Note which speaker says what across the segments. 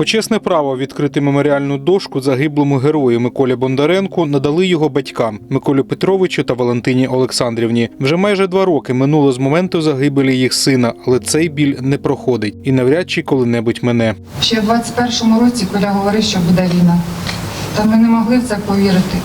Speaker 1: Почесне право відкрити меморіальну дошку загиблому герою Миколі Бондаренку надали його батькам Миколі Петровичу та Валентині Олександрівні. Вже майже два роки минуло з моменту загибелі їх сина, але цей біль не проходить і навряд чи коли-небудь мене.
Speaker 2: Ще в 21-му році Коля говорив, що буде війна. Та ми не могли в це повірити.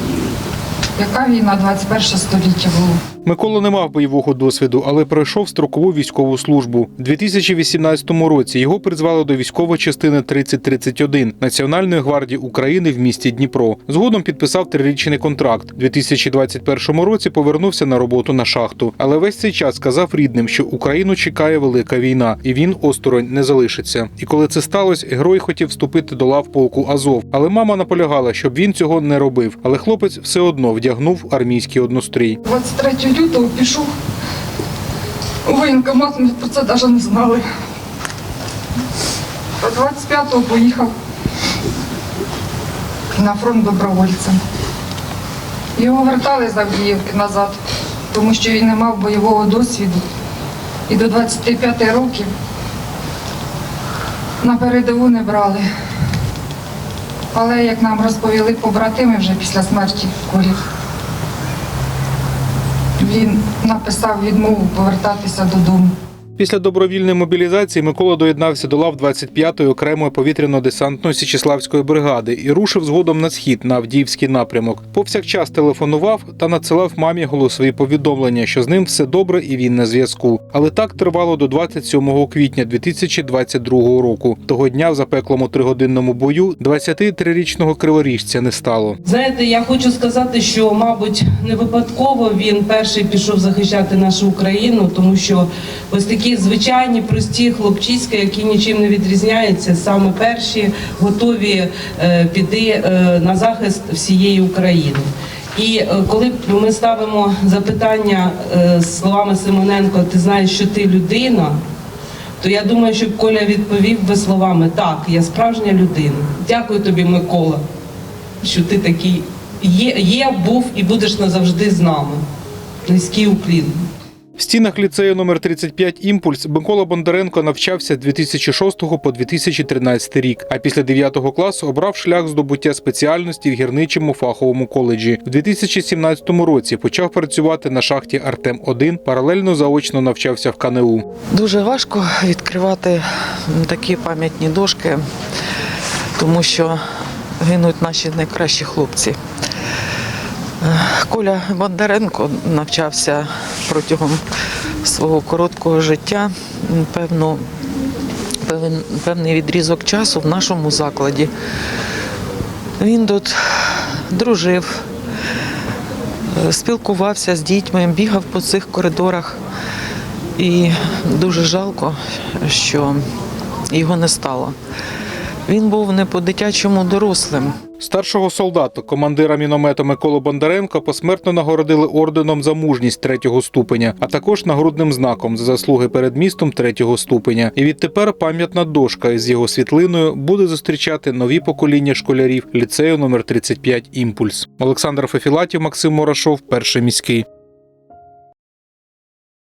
Speaker 2: Яка війна 21 століття було?
Speaker 1: Микола не мав бойового досвіду, але пройшов строкову військову службу. У 2018 році його призвали до військової частини 3031 Національної гвардії України в місті Дніпро. Згодом підписав трирічний контракт. У 2021 році повернувся на роботу на шахту. Але весь цей час сказав рідним, що Україну чекає велика війна, і він осторонь не залишиться. І коли це сталося, герой хотів вступити до лав полку Азов. Але мама наполягала, щоб він цього не робив. Але хлопець все одно вдягнув армійський однострій.
Speaker 2: 23 лютого пішов у воєнкомат, ми про це навіть не знали. А 25-го поїхав на фронт добровольцем. Його вертали з Авдіївки назад, тому що він не мав бойового досвіду. І до 25 років на передову не брали. Але як нам розповіли побратими вже після смерті Колі, він написав відмову повертатися додому.
Speaker 1: Після добровільної мобілізації Микола доєднався до лав 25-ї окремої повітряно-десантної Січеславської бригади і рушив згодом на схід на Авдіївський напрямок. Повсякчас телефонував та надсилав мамі голосові повідомлення, що з ним все добре і він на зв'язку. Але так тривало до 27 квітня 2022 року. Того дня в запеклому тригодинному бою 23-річного криворіжця не стало.
Speaker 3: Знаєте, я хочу сказати, що, мабуть, не випадково він перший пішов захищати нашу Україну, тому що ось такі звичайні прості хлопчиська, які нічим не відрізняються, саме перші готові е, піти е, на захист всієї України. І е, коли ми ставимо запитання словами Симоненко, ти знаєш, що ти людина, то я думаю, що Коля відповів би словами так, я справжня людина. Дякую тобі, Микола, що ти такий є, є був і будеш назавжди з нами. Низький уклін.
Speaker 1: В стінах ліцею номер 35 Імпульс Микола Бондаренко навчався з 2006 по 2013 рік. А після 9 класу обрав шлях здобуття спеціальності в гірничому фаховому коледжі. В 2017 році почав працювати на шахті Артем 1 паралельно заочно навчався в КНУ.
Speaker 4: Дуже важко відкривати такі пам'ятні дошки, тому що гинуть наші найкращі хлопці. Е, Коля Бондаренко навчався протягом свого короткого життя. Певно, певен, певний відрізок часу в нашому закладі. Він тут дружив, е, спілкувався з дітьми, бігав по цих коридорах. І дуже жалко, що його не стало. Він був не по-дитячому дорослим.
Speaker 1: Старшого солдата, командира міномету Миколу Бондаренко, посмертно нагородили орденом за мужність третього ступеня, а також нагрудним знаком за заслуги перед містом третього ступеня. І відтепер пам'ятна дошка із його світлиною буде зустрічати нові покоління школярів ліцею номер 35 Імпульс. Олександр Фефілатів, Максим Морошов, перший міський.